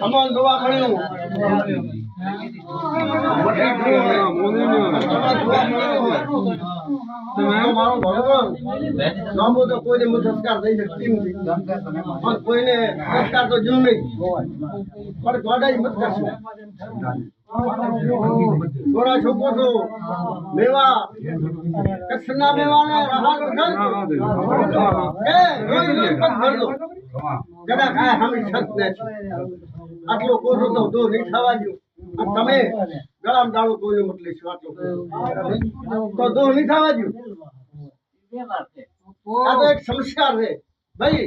અમારે દવા મળ્યું. તમારો ભગવાન લાંબો તો કોઈને હું સંસ્કાર દઈ શકતી નથી પણ કોઈને સંસ્કાર તો જો નહીં પણ ગોડાઈ મત કરશો થોડા છોકો છો. મેવા. કચ્છના મેવાને રહાડો છે એ રોઈ રોજ પગ ભરલો કદા આ હમ છત ને આટલો કોસો તો દો નહીં દો અને તમે ગળામ દાળો કોયો મતલી છો આટલો તો દો નહીં ખાવા દો આ તો એક સંસ્કાર છે. ભાઈ,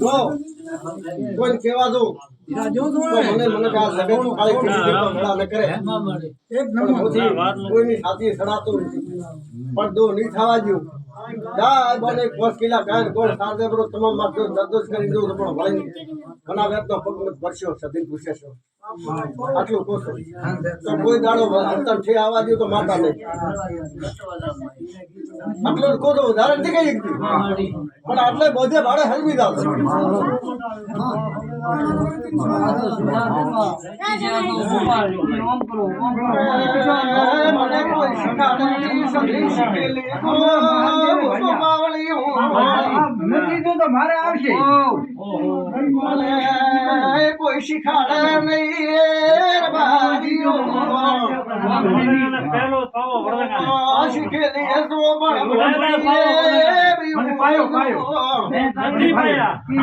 જો કોઈ કેવા દો. પણ દો નહીં થવા દો જા બોલે પોસ કિલા ગાય ગોળ સાંજે બરો તમામમાં જો કરી દો તો પણ વળી ઘણા વેત પગ મત સદી પૂછે આટલું કોસો તો કોઈ દાડો અંતર છે આવા દો તો માતા નહીં આટલો કોસો વધારે નથી કઈ પણ આટલે બધે ભાડે હલવી દાવ મને કોઈ મારે આવશે. મને કોઈ શીખાડે નહીં બાજીઓ. આ શીખેલી પણ પાયો, પાયો. મન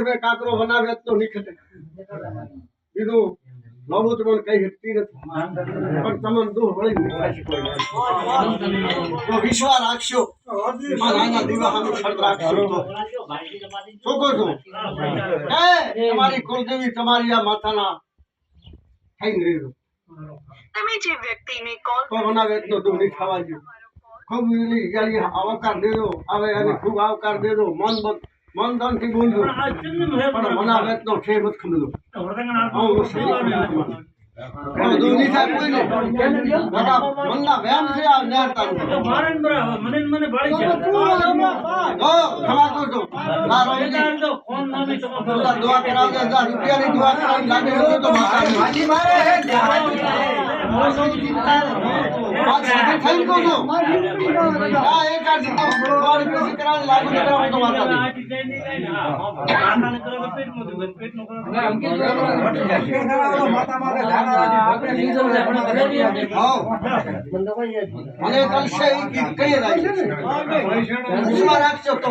ભાઈ કાકરો બનાવે તો નીકળે કીધું બાબુ તો કઈ વ્યક્તિ નથી. પણ તમને દુઃખ વળી નીકળાય કોઈ તો વિશ્વાસ રાખશો. મારા દીવા સામે શરત રાખશો તો. છોકરો છો? એ તમારી કુળદેવી તમારી આ માથાના થઈને રહ્યો. તમે જે વ્યક્તિને કોલ નહીં ખાવા દો ખૂબ આવકાર દેજો આવે અને ખૂબ આવકાર દેજો મન બત મન ધનથી બોલજો પણ બનાવે તો છે મત ખમજો આવું સહી પણ દૂર નહીં થાય કોઈ નહીં બધા મનના વ્યાયામ છે આ નેહરતા ઓ ખમા કરજો. આ રોજી બધા દુઆ કરાવજો હજાર રૂપિયાની દુઆ કરાવી લાગે તો માતા માજી મારે હે દેવાની વાત સાચી થઈ કહું છું. એક આ જીતો દોઢ કરાવી લાગુ તો માતા મને વિશ્વાસ તો તો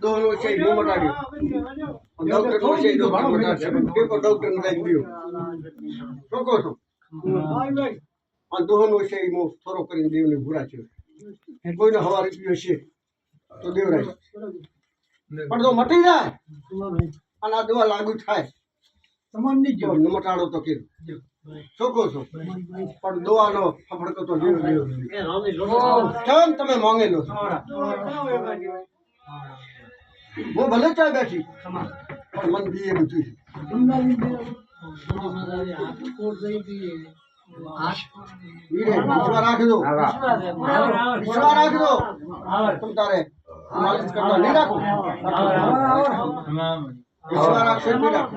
તો જોવું દોનો છે મટાડ્યો ડોક્ટર નો છે ડોક્ટર મટાડશે કેકો ડોક્ટર ને લઈ ગયો. ચોકો છો? અને દોહનો છે મો થોડો કરીને દેવને ભૂરા છે. કોઈને હવા રૂપિયો છે તો દેવરાય. પણ જો મટી જાય. અને આ દવા લાગુ થાય. મટાડો તો કે ચોખ્ખો છો? પણ દોવાનો ફફડકો તો લીલો કેમ તમે માંગેલો છો. હું ભલે ચાય બેઠી પણ મન બી એ બધું છે. વીરે વિશ્વા રાખજો વિશ્વા રાખજો તમ તારે માલિશ કરતા નહીં રાખો વિશ્વા રાખશે નહીં રાખો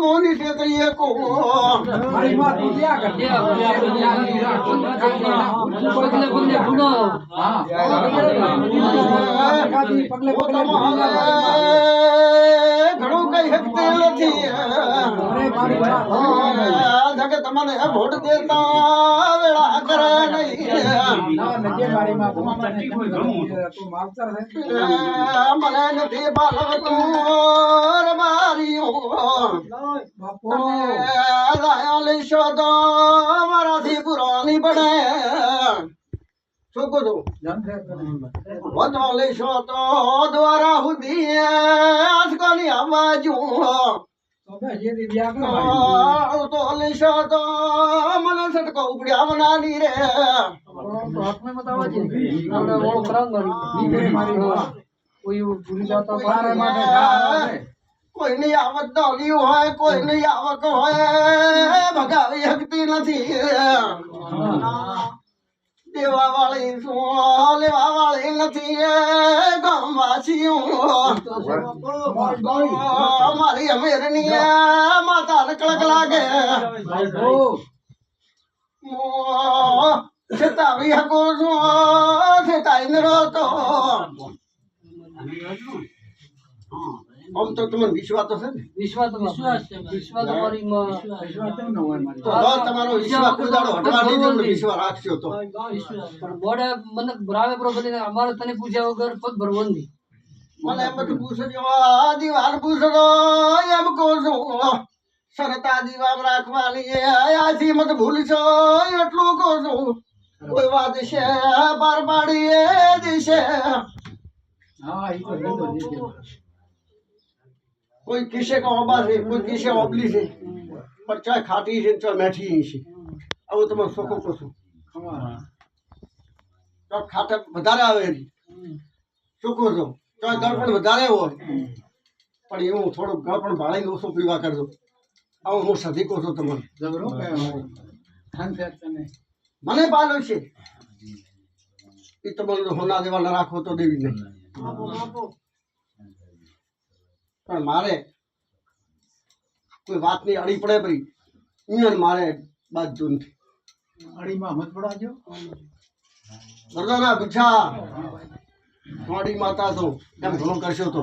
મને છેતરીએ કો ઘણું કઈ શકતી નથી તમને ભોટ દેતા વેળા કરે નહીં. મને નથી પાલવતું મારી બાપો લઈશો તો મારાથી પુરાની પડે લઈશો તો દ્વારા સુધી આજકાલની અવાજો તો બે ની આવક દોલી હોય કોઈની આવક હોય ભગાવી શકતી નથી. દેવા વાળી શું લેવા વાળી નથી ગામવાસીઓ મારી અમેરની માતા કળક લાગે. છેતાવી હકો છું? છેતાઈને રોતો આમ તો તમને વિશ્વાસ તો છે ને? વિશ્વાસ વિશ્વાસ તમારી વિશ્વાસ કેમ ન હોય તો તમારો વિશ્વાસ કોઈ હટવા નહીં. દઉં વિશ્વાસ રાખશો તો. પણ બોડે મને ભરાવે બરો અમારે તને પૂછ્યા વગર પગ ભરવો નહીં. મને એમ બધું પૂછજો આ દીવાન પૂછજો એમ કહું છું. સરતા દીવામ રાખવાની આથી મત ભૂલશો એટલું કહું છું. કોઈ વાત છે બાર પાડીએ દિશે હા ઈ તો કો ઓબા છે કોઈ કિસે ઓબલી છે પણ ચાય ખાતી છે ચાય મેઠી છે. આવું તમે શોકો કહું છું ખમા. તો ખાટે વધારે આવે કહો છો? તો ગળપણ વધારે હોય. પણ એવું થોડુંક ગળપણ ભાળીને ઓછું પીવા કરજો. આવું હું સધી કહું છું તમને મને પાલો છે. એ તમારું હોના દેવા ના રાખો તો દેવી નહીં. પણ મારે કોઈ વાતની અડી પડે પડી અહીંયા મારે બાજુ જૂન અડીમાં મત પડાવજો વરદાના બીછા મોડી માતા છો. એમ ઘણું કરશો તો?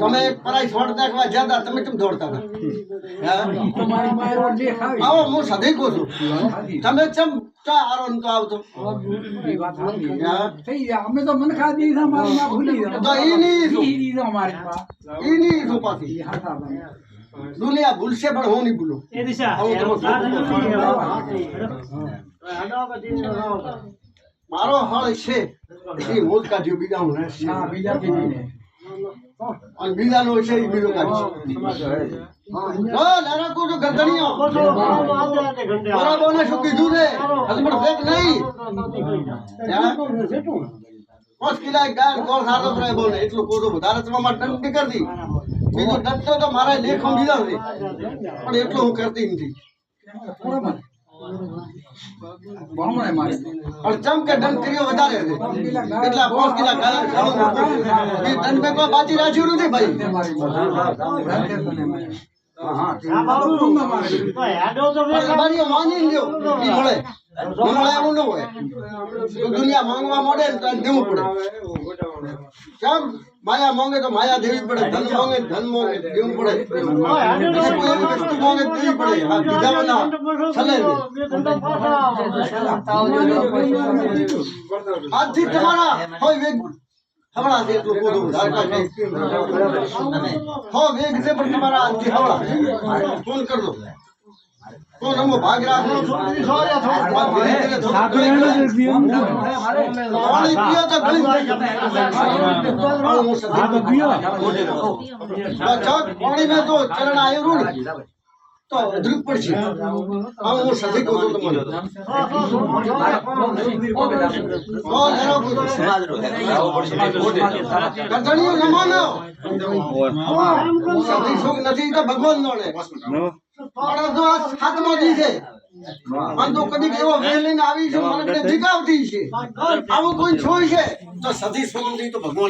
તમે પરાઈ છોડ નાખવા જતા તમે કેમ દોડતા હતા? આવો હું સધી કહું છું. તમે ચમ ચા આરો તો આવતો. અમે તો મન ખા દીધા મારી માં ભૂલી તો ઈ નહીં? ઈ નહીં પાછી. દુનિયા ભૂલશે પણ હું નહીં ભૂલું. મારો હળ છે. એ મોજ કાઢ્યો બીજા હું. ના. બીજા છે એ બીજો ને શું કીધું હસબન્ડ નહીં. પાંચ કિલા ગાય ગોળ સાદો ભરાય બોલે એટલું કોટું વધારે તમારા દંડ નહીં કરતી. બીજો દંડ તો મારા લેખો બીજા છે પણ એટલું હું કરતી નથી. બરાબર. બમણે મારી. પણ ચમ કે દંડ કર્યો વધારે કેટલા પાંચ કિલા ગાય ખાવું એ દંડ મેં કોઈ બાજી રાખ્યું નથી ભાઈ. માની લ્યો. મળે એવું ન હોય. દુનિયા માંગવા મળે ને દેવું પડે. કેમ? માયા માંગે તો માયા દેવી પડે. ધન માંગે ધન માંગે દેવું પડે. કોઈ એવી વસ્તુ માંગે તો દેવી પડે. આ બીજાઓના નહીં. આજથી તમારા હોય વેગ. હવળા છે એટલું બોલું ધારકા છે. હો વેગ છે પણ તમારા આજથી હવળા. ફોન કર દો પાણી મેં તો ચરણ આવ્યું ને તો પડશે હું કહું છું તમને સુખ નથી તો ભગવાન ને આ તો કદીક એવો વેલ આવી છે, મને કદી આવું કોઈ છોય તો સતી સુખ નથી તો ભગવાન